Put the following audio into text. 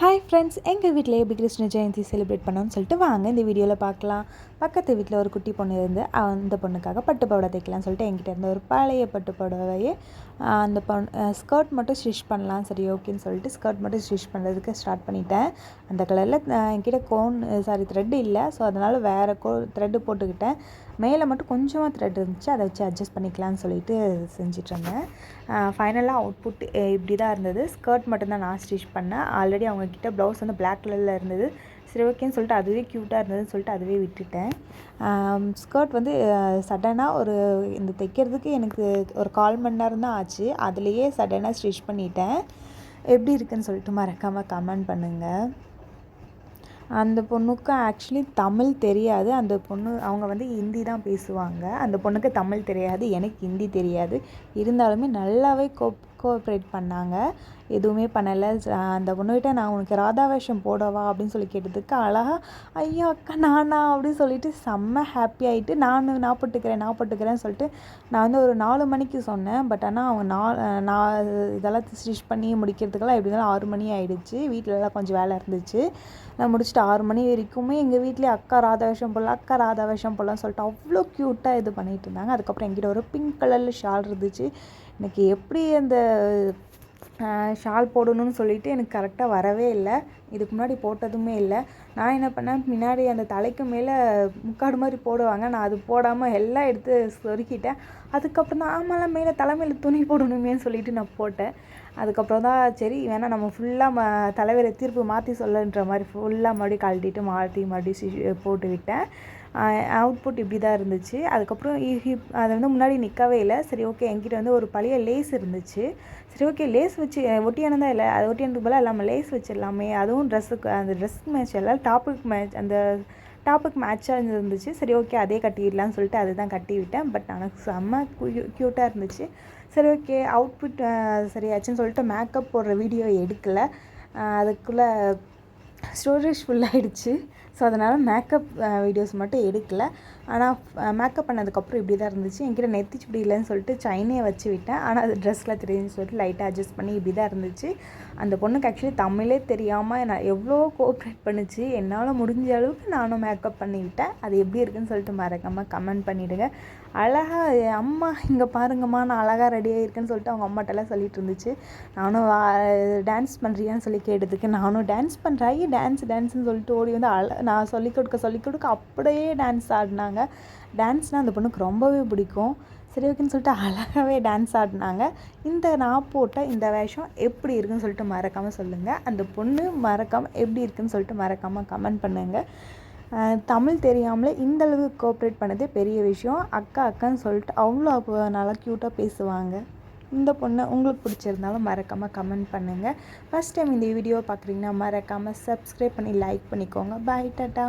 Hi friends எங்கள் வீட்டில் எப்படி கிருஷ்ண ஜெயந்தி செலிப்ரேட் பண்ணோன்னு சொல்லிட்டு வாங்க இந்த வீடியோவில் பார்க்கலாம். பக்கத்து வீட்டில் ஒரு குட்டி பொண்ணு இருந்து அந்த பொண்ணுக்காக பட்டு புடவை தைக்கலாம்னு சொல்லிட்டு என்கிட்ட இருந்த ஒரு பழைய பட்டு புடவையே அந்த பொண்ணு ஸ்கர்ட் மட்டும் ஸ்டிச் பண்ணலாம். சரி ஓகேன்னு சொல்லிட்டு ஸ்கர்ட் மட்டும் ஸ்டிச் பண்ணுறதுக்கு ஸ்டார்ட் பண்ணிட்டேன். அந்த கலரில் என்கிட்ட கோன் சாரி த்ரெட் இல்லை. ஸோ அதனால் வேறு கோ த்ரெட்டு போட்டுக்கிட்டேன். மேலே மட்டும் கொஞ்சமாக த்ரெட் இருந்துச்சு. அதை வச்சு அட்ஜஸ்ட் பண்ணிக்கலாம்னு சொல்லிட்டு செஞ்சிட்ருந்தேன் ஃபைனலாக அவுட்புட் இப்படி தான் இருந்தது. ஸ்கர்ட் மட்டும்தான் நான் ஸ்டிச் பண்ணேன். ஆல்ரெடி அவங்க அவங்கக்கிட்ட ப்ளவுஸ் வந்து பிளாக் கலரில் இருந்தது. சரி ஓகேன்னு சொல்லிட்டு அதுவே க்யூட்டாக இருந்ததுன்னு சொல்லிட்டு அதுவே விட்டுட்டேன். ஸ்கர்ட் வந்து சடனாக ஒரு இந்த தைக்கிறதுக்கு எனக்கு ஒரு கால் மணி நேரம் தான் ஆச்சு. அதுலேயே சடனாக ஸ்டிச் பண்ணிட்டேன். எப்படி இருக்குன்னு சொல்லிட்டு மறக்காமல் கமெண்ட் பண்ணுங்கள் அந்த பொண்ணுக்கு ஆக்சுவலி தமிழ் தெரியாது. அந்த பொண்ணு அவங்க வந்து ஹிந்தி தான் பேசுவாங்க. அந்த பொண்ணுக்கு தமிழ் தெரியாது. எனக்கு ஹிந்தி தெரியாது. இருந்தாலுமே நல்லாவே கோ கோஆப்ரேட் பண்ணாங்க. எதுவுமே பண்ணலை. அந்த பொண்ணுகிட்ட நான் உனக்கு ராதா வேஷம் போடவா அப்படின்னு சொல்லி கேட்டதுக்கு அழகாக ஐயோ அக்கா நானா? அப்படின்னு சொல்லிட்டு செம்ம ஹாப்பி ஆகிட்டு நான் நான் போட்டுக்கிறேன் நான் போட்டுக்கிறேன்னு சொல்லிட்டு நான் வந்து ஒரு நாலு மணிக்கு சொன்னேன். பட் ஆனால் அவங்க நா நான் இதெல்லாம் ஸ்டிச் பண்ணி முடிக்கிறதுக்கெல்லாம் எப்படி இருந்தாலும் ஆறு மணி ஆகிடுச்சு வீட்டிலலாம் கொஞ்சம் வேலை இருந்துச்சு. நான் முடிச்சுட்டு ஆறு மணி வரைக்குமே எங்கள் வீட்லேயே அக்கா ராதா வேஷம் போடலாம் அக்கா ராதா வேஷம் போடலாம்னு சொல்லிட்டு அவ்வளோ க்யூட்டாக இது பண்ணிகிட்டு இருந்தாங்க. அதுக்கப்புறம் எங்கிட்ட ஒரு பிங்க் கலரில் ஷால் இருந்துச்சு. எனக்கு எப்படி அந்த ஷால் போடணும்னு சொல்லிட்டு எனக்கு கரெக்டாக வரவே இல்லை. இதுக்கு முன்னாடி போட்டதுமே இல்லை. நான் என்ன பண்ணேன்? முன்னாடி அந்த தலைக்கு மேலே முக்காடு மாதிரி போடுவாங்க. நான் அது போடாமல் எல்லாம் எடுத்து சொருக்கிட்டேன். அதுக்கப்புறம் தான் ஆமாம் மேலே தலைமையில் துணி போடணுமேன்னு சொல்லிவிட்டு நான் போட்டேன். அதுக்கப்புறம் தான் சரி வேணால் நம்ம ஃபுல்லாக ம தலைவரை தீர்ப்பு மாற்றி சொல்லன்ற மாதிரி ஃபுல்லாக மறுபடியும் கழட்டிட்டு மாற்றி மறுபடியும் போட்டு விட்டேன் அவுட்புட் இப்படி தான் இருந்துச்சு. அதுக்கப்புறம் ஹிப் அதை வந்து முன்னாடி நிற்கவே இல்லை. சரி ஓகே என்கிட்ட வந்து ஒரு பழைய லேஸ் இருந்துச்சு. சரி ஓகே லேஸ் வச்சு ஒட்டியானதாக தான் இல்லை. அது ஒட்டியானதுக்கு போல் இல்லாமல் லேஸ் வச்சிடலாமே. அதுவும் ட்ரெஸ்ஸுக்கு அந்த ட்ரெஸ்ஸுக்கு மேட்ச் எல்லாம் டாப்புக்கு மேட்ச் அந்த டாப்புக்கு மேட்சாக இருந்துச்சு. சரி ஓகே அதே கட்டிடலான்னு சொல்லிட்டு அதை தான் கட்டி விட்டேன். பட் ஆனால் செம்ம க்யூட்டாக இருந்துச்சு. சரி ஓகே அவுட்புட் சரியாச்சுன்னு சொல்லிட்டு மேக்கப் போடுற வீடியோ எடுக்கலை. அதுக்குள்ளே ஸ்டோரேஜ் ஃபுல்லாகிடுச்சு ஸோ அதனால் மேக்கப் வீடியோஸ் மட்டும் எடுக்கலை. ஆனால் மேக்கப் uh, பண்ணதுக்கப்புறம் இப்படி தான் இருந்துச்சு. என்கிட்ட நெத்திச்சுப்படி இல்லைன்னு சொல்லிட்டு சைனே வச்சு விட்டேன். ஆனால் அது ட்ரெஸ்ஸில் தெரியுதுன்னு சொல்லிட்டு லைட்டாக அட்ஜஸ்ட் பண்ணி இப்படி தான் இருந்துச்சு. அந்த பொண்ணுக்கு ஆக்சுவலி தமிழே தெரியாமல் நான் எவ்வளோ கோஆப்ரேட் பண்ணிச்சு. என்னால் முடிஞ்ச அளவுக்கு நானும் மேக்கப் பண்ணிவிட்டேன். அது எப்படி இருக்குன்னு சொல்லிட்டு மறக்காமல் கமெண்ட் பண்ணிவிடுங்க அழகாக அம்மா இங்கே பாருங்கம்மா நான் அழகாக ரெடி ஆகிருக்கேன்னு சொல்லிட்டு அவங்க அம்மாட்டெல்லாம் சொல்லிட்டு இருந்துச்சு. நானும் டான்ஸ் பண்ணுறியான்னு சொல்லி கேட்டதுக்கு நானும் டான்ஸ் பண்ணுறேன் டான்ஸ் டான்ஸ்னு சொல்லிட்டு ஓடி வந்து அழ நான் சொல்லிக் கொடுக்க சொல்லிக் கொடுக்க அப்படியே டான்ஸ் ஆடினாங்க. டான்ஸ்னால் அந்த பொண்ணுக்கு ரொம்பவே பிடிக்கும். சரி ஓகேன்னு சொல்லிட்டு அழகாகவே டான்ஸ் ஆடினாங்க. இந்த நான் போட்ட இந்த வேஷம் எப்படி இருக்குன்னு சொல்லிட்டு மறக்காமல் சொல்லுங்கள் அந்த பொண்ணு மறக்காமல் எப்படி இருக்குன்னு சொல்லிட்டு மறக்காமல் கமெண்ட் பண்ணுங்கள் தமிழ் தெரியாமலே இந்தளவு கோஆப்ரேட் பண்ணதே பெரிய விஷயம். அக்கா அக்கான்னு சொல்லிட்டு அவ்வளோ நல்லா க்யூட்டாக பேசுவாங்க. இந்த பொண்ணை உங்களுக்கு பிடிச்சிருந்தாலும் மறக்காமல் கமெண்ட் பண்ணுங்கள் ஃபஸ்ட் டைம் இந்த வீடியோ பார்க்குறீங்கன்னா மறக்காமல் சப்ஸ்கிரைப் பண்ணி லைக் பண்ணிக்கோங்க. Bye tata.